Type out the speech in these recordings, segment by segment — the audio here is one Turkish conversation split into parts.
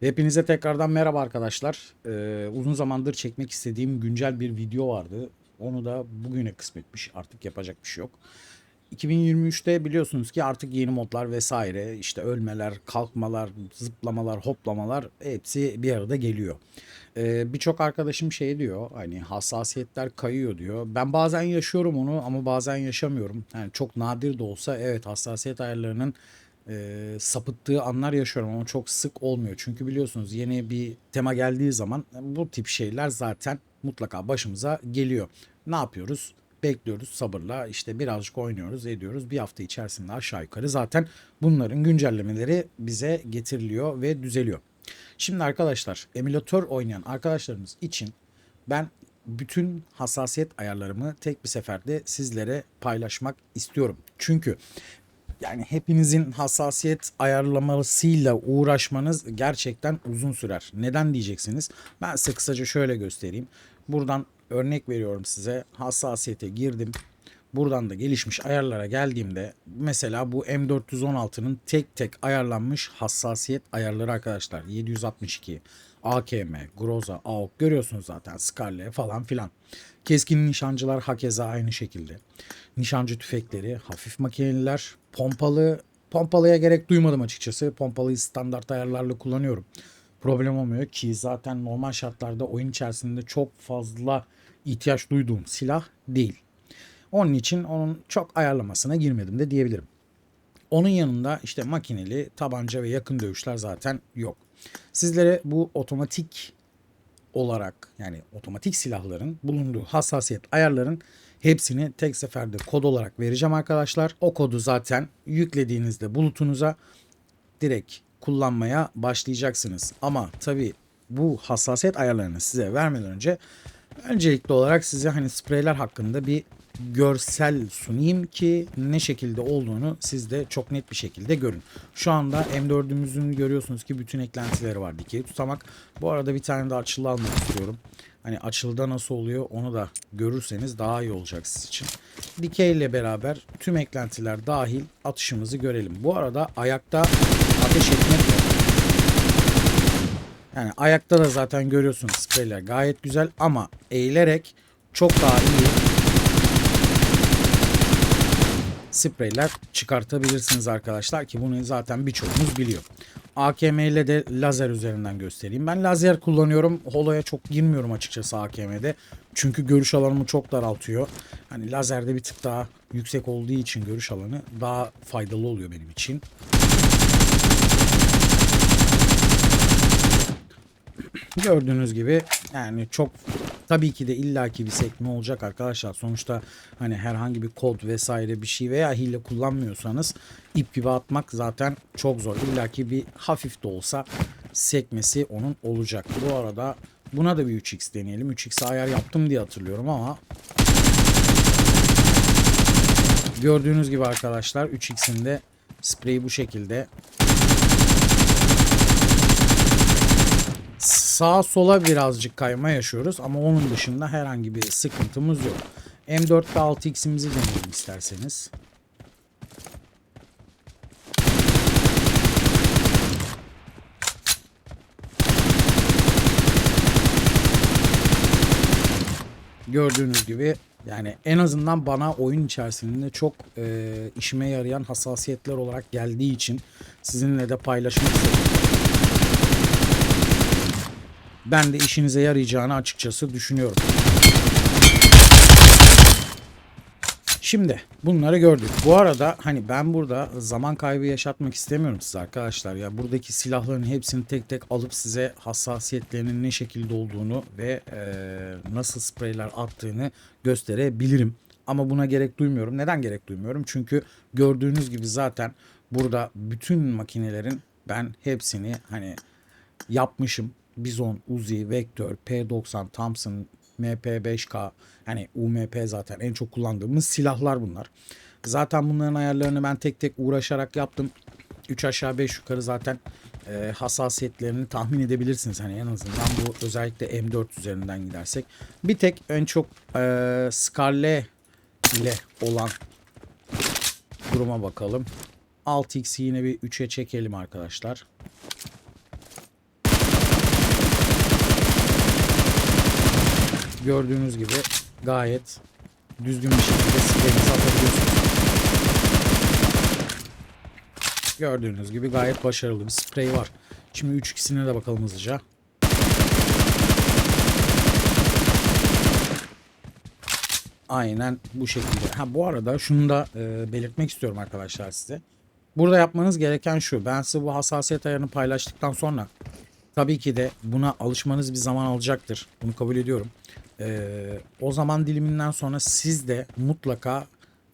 Hepinize tekrardan merhaba arkadaşlar. Ee, uzun zamandır çekmek istediğim güncel bir video vardı. Onu da bugüne kısmetmiş. Artık yapacak bir şey yok. 2023'te biliyorsunuz ki artık yeni modlar vesaire işte ölmeler, kalkmalar, zıplamalar, hoplamalar hepsi bir arada geliyor. Ee, Birçok arkadaşım şey diyor hani hassasiyetler kayıyor diyor. Ben bazen yaşıyorum onu ama bazen yaşamıyorum. Yani çok nadir de olsa evet hassasiyet ayarlarının e, sapıttığı anlar yaşıyorum ama çok sık olmuyor. Çünkü biliyorsunuz yeni bir tema geldiği zaman bu tip şeyler zaten mutlaka başımıza geliyor. Ne yapıyoruz? Bekliyoruz sabırla işte birazcık oynuyoruz ediyoruz. Bir hafta içerisinde aşağı yukarı zaten bunların güncellemeleri bize getiriliyor ve düzeliyor. Şimdi arkadaşlar emülatör oynayan arkadaşlarımız için ben bütün hassasiyet ayarlarımı tek bir seferde sizlere paylaşmak istiyorum. Çünkü yani hepinizin hassasiyet ayarlamasıyla uğraşmanız gerçekten uzun sürer. Neden diyeceksiniz? Ben size kısaca şöyle göstereyim. Buradan örnek veriyorum size. Hassasiyete girdim. Buradan da gelişmiş ayarlara geldiğimde mesela bu M416'nın tek tek ayarlanmış hassasiyet ayarları arkadaşlar. 762, AKM, Groza, AOK görüyorsunuz zaten Scarlet falan filan. Keskin nişancılar hakeza aynı şekilde. Nişancı tüfekleri, hafif makineliler, pompalı, pompalıya gerek duymadım açıkçası. Pompalıyı standart ayarlarla kullanıyorum. Problem olmuyor ki zaten normal şartlarda oyun içerisinde çok fazla ihtiyaç duyduğum silah değil. Onun için onun çok ayarlamasına girmedim de diyebilirim. Onun yanında işte makineli, tabanca ve yakın dövüşler zaten yok. Sizlere bu otomatik olarak yani otomatik silahların bulunduğu hassasiyet ayarların hepsini tek seferde kod olarak vereceğim arkadaşlar. O kodu zaten yüklediğinizde bulutunuza direkt kullanmaya başlayacaksınız. Ama tabii bu hassasiyet ayarlarını size vermeden önce öncelikli olarak size hani spreyler hakkında bir görsel sunayım ki ne şekilde olduğunu siz de çok net bir şekilde görün. Şu anda M4'ümüzün görüyorsunuz ki bütün eklentileri var dikey tutamak. Bu arada bir tane de açılı almak istiyorum. Hani açılıda nasıl oluyor onu da görürseniz daha iyi olacak siz için. Dikey ile beraber tüm eklentiler dahil atışımızı görelim. Bu arada ayakta ateş etmek. Yani ayakta da zaten görüyorsunuz spreyler gayet güzel ama eğilerek çok daha iyi spreyler çıkartabilirsiniz arkadaşlar ki bunu zaten birçoğunuz biliyor. AKM ile de lazer üzerinden göstereyim. Ben lazer kullanıyorum. Holo'ya çok girmiyorum açıkçası AKM'de. Çünkü görüş alanımı çok daraltıyor. Hani lazerde bir tık daha yüksek olduğu için görüş alanı daha faydalı oluyor benim için. Gördüğünüz gibi yani çok tabii ki de illaki bir sekme olacak arkadaşlar. Sonuçta hani herhangi bir kod vesaire bir şey veya hile kullanmıyorsanız ip gibi atmak zaten çok zor. İllaki bir hafif de olsa sekmesi onun olacak. Bu arada buna da bir 3x deneyelim. 3x ayar yaptım diye hatırlıyorum ama gördüğünüz gibi arkadaşlar 3x'in de spreyi bu şekilde sağa sola birazcık kayma yaşıyoruz ama onun dışında herhangi bir sıkıntımız yok. M4'te 6x'imizi deneyelim isterseniz. Gördüğünüz gibi yani en azından bana oyun içerisinde çok e, işime yarayan hassasiyetler olarak geldiği için sizinle de paylaşmak istedim. Ben de işinize yarayacağını açıkçası düşünüyorum. Şimdi bunları gördük. Bu arada hani ben burada zaman kaybı yaşatmak istemiyorum size arkadaşlar. Ya buradaki silahların hepsini tek tek alıp size hassasiyetlerinin ne şekilde olduğunu ve e, nasıl spreyler attığını gösterebilirim. Ama buna gerek duymuyorum. Neden gerek duymuyorum? Çünkü gördüğünüz gibi zaten burada bütün makinelerin ben hepsini hani yapmışım. Bizon, Uzi, Vektör, P90, Thompson, MP5K yani UMP zaten en çok kullandığımız silahlar bunlar. Zaten bunların ayarlarını ben tek tek uğraşarak yaptım. 3 aşağı 5 yukarı zaten e, hassasiyetlerini tahmin edebilirsiniz. Hani en azından bu özellikle M4 üzerinden gidersek. Bir tek en çok e, Scarlet ile olan duruma bakalım. 6x'i yine bir 3'e çekelim arkadaşlar. Gördüğünüz gibi gayet düzgün bir şekilde spreyinizi atabiliyorsunuz. Gördüğünüz gibi gayet başarılı bir sprey var. Şimdi 3 ikisine de bakalım hızlıca. Aynen bu şekilde. Ha bu arada şunu da e, belirtmek istiyorum arkadaşlar size. Burada yapmanız gereken şu. Ben size bu hassasiyet ayarını paylaştıktan sonra tabii ki de buna alışmanız bir zaman alacaktır. Bunu kabul ediyorum. E, o zaman diliminden sonra siz de mutlaka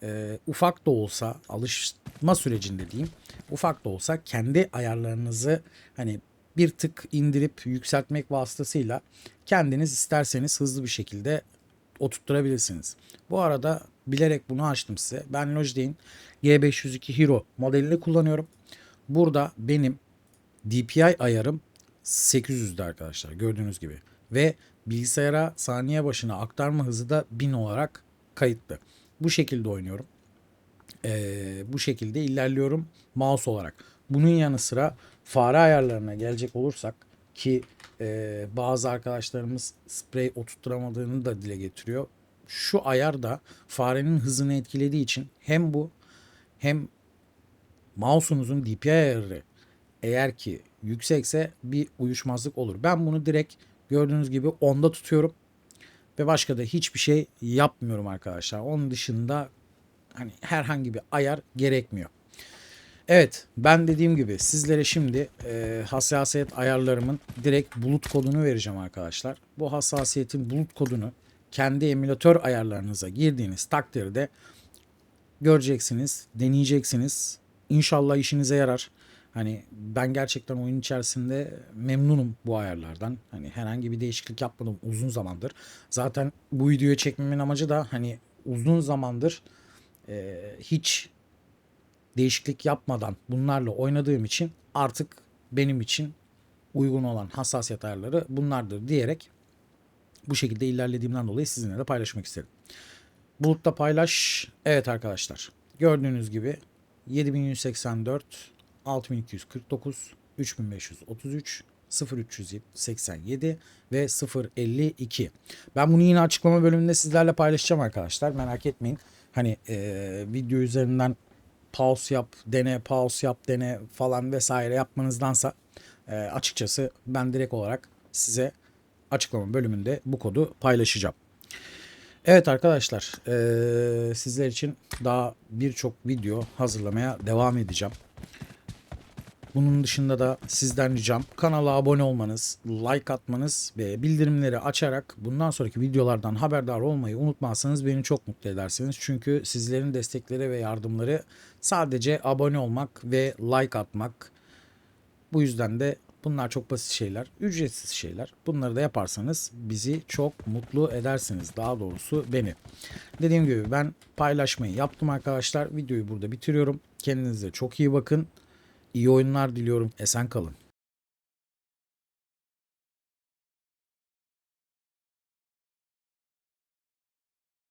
e, ufak da olsa alışma sürecinde diyeyim. Ufak da olsa kendi ayarlarınızı hani bir tık indirip yükseltmek vasıtasıyla kendiniz isterseniz hızlı bir şekilde oturtturabilirsiniz. Bu arada bilerek bunu açtım size. Ben Logitech'in G502 Hero modelini kullanıyorum. Burada benim DPI ayarım 800'de arkadaşlar gördüğünüz gibi. Ve bilgisayara saniye başına aktarma hızı da 1000 olarak kayıtlı. Bu şekilde oynuyorum. Ee, bu şekilde ilerliyorum mouse olarak. Bunun yanı sıra fare ayarlarına gelecek olursak ki e, bazı arkadaşlarımız sprey oturtturamadığını da dile getiriyor. Şu ayar da farenin hızını etkilediği için hem bu hem mouse'unuzun DPI ayarı eğer ki yüksekse bir uyuşmazlık olur. Ben bunu direkt gördüğünüz gibi 10'da tutuyorum ve başka da hiçbir şey yapmıyorum arkadaşlar. Onun dışında hani herhangi bir ayar gerekmiyor. Evet ben dediğim gibi sizlere şimdi e, hassasiyet ayarlarımın direkt bulut kodunu vereceğim arkadaşlar. Bu hassasiyetin bulut kodunu kendi emülatör ayarlarınıza girdiğiniz takdirde göreceksiniz, deneyeceksiniz. İnşallah işinize yarar. Hani ben gerçekten oyun içerisinde memnunum bu ayarlardan. Hani herhangi bir değişiklik yapmadım uzun zamandır. Zaten bu videoyu çekmemin amacı da hani uzun zamandır e, hiç değişiklik yapmadan bunlarla oynadığım için artık benim için uygun olan hassasiyet ayarları bunlardır diyerek bu şekilde ilerlediğimden dolayı sizinle de paylaşmak istedim. Bulutta paylaş. Evet arkadaşlar. Gördüğünüz gibi 7184 6249 3533 0387 ve 052. Ben bunu yine açıklama bölümünde sizlerle paylaşacağım arkadaşlar. Merak etmeyin. Hani e, video üzerinden pause yap, dene, pause yap, dene falan vesaire yapmanızdansa e, açıkçası ben direkt olarak size açıklama bölümünde bu kodu paylaşacağım. Evet arkadaşlar e, sizler için daha birçok video hazırlamaya devam edeceğim. Bunun dışında da sizden ricam kanala abone olmanız, like atmanız ve bildirimleri açarak bundan sonraki videolardan haberdar olmayı unutmazsanız beni çok mutlu edersiniz. Çünkü sizlerin destekleri ve yardımları sadece abone olmak ve like atmak. Bu yüzden de bunlar çok basit şeyler, ücretsiz şeyler. Bunları da yaparsanız bizi çok mutlu edersiniz. Daha doğrusu beni. Dediğim gibi ben paylaşmayı yaptım arkadaşlar. Videoyu burada bitiriyorum. Kendinize çok iyi bakın. İyi oyunlar diliyorum. Esen kalın.